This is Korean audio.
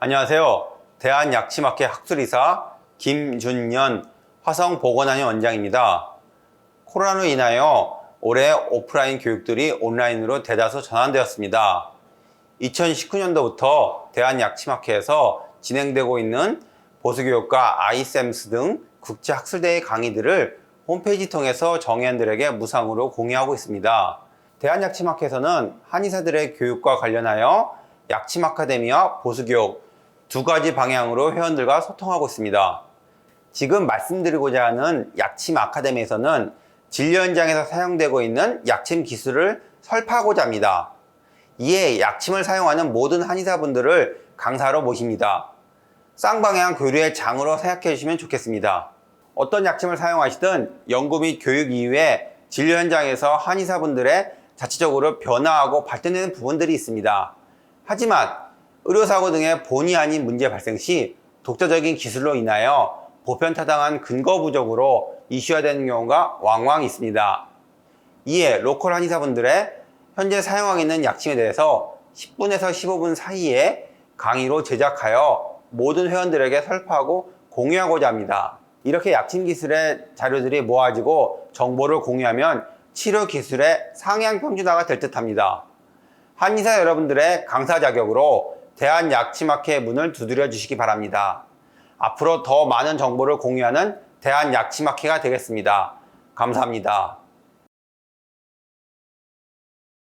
안녕하세요. 대한약치마켓 학술이사 김준년 화성보건원의 원장입니다. 코로나로 인하여 올해 오프라인 교육들이 온라인으로 대다수 전환되었습니다. 2019년도부터 대한약치마켓에서 진행되고 있는 보수교육과 아이샘스 등 국제학술대회 강의들을 홈페이지 통해서 정회원들에게 무상으로 공유하고 있습니다. 대한약치마켓에서는 한의사들의 교육과 관련하여 약침 아카데미와 보수교육 두 가지 방향으로 회원들과 소통하고 있습니다. 지금 말씀드리고자 하는 약침 아카데미에서는 진료 현장에서 사용되고 있는 약침 기술을 설파하고자 합니다. 이에 약침을 사용하는 모든 한의사분들을 강사로 모십니다. 쌍방향 교류의 장으로 생각해 주시면 좋겠습니다. 어떤 약침을 사용하시든 연구 및 교육 이후에 진료 현장에서 한의사분들의 자체적으로 변화하고 발전되는 부분들이 있습니다. 하지만 의료사고 등의 본의 아닌 문제 발생 시 독자적인 기술로 인하여 보편타당한 근거 부족으로 이슈화되는 경우가 왕왕 있습니다. 이에 로컬 한의사분들의 현재 사용하고 있는 약침에 대해서 10분에서 15분 사이에 강의로 제작하여 모든 회원들에게 설파하고 공유하고자 합니다. 이렇게 약침 기술의 자료들이 모아지고 정보를 공유하면 치료 기술의 상향 평준화가 될 듯합니다. 한의사 여러분들의 강사 자격으로 대한약치마켓의 문을 두드려 주시기 바랍니다. 앞으로 더 많은 정보를 공유하는 대한약치마켓가 되겠습니다. 감사합니다.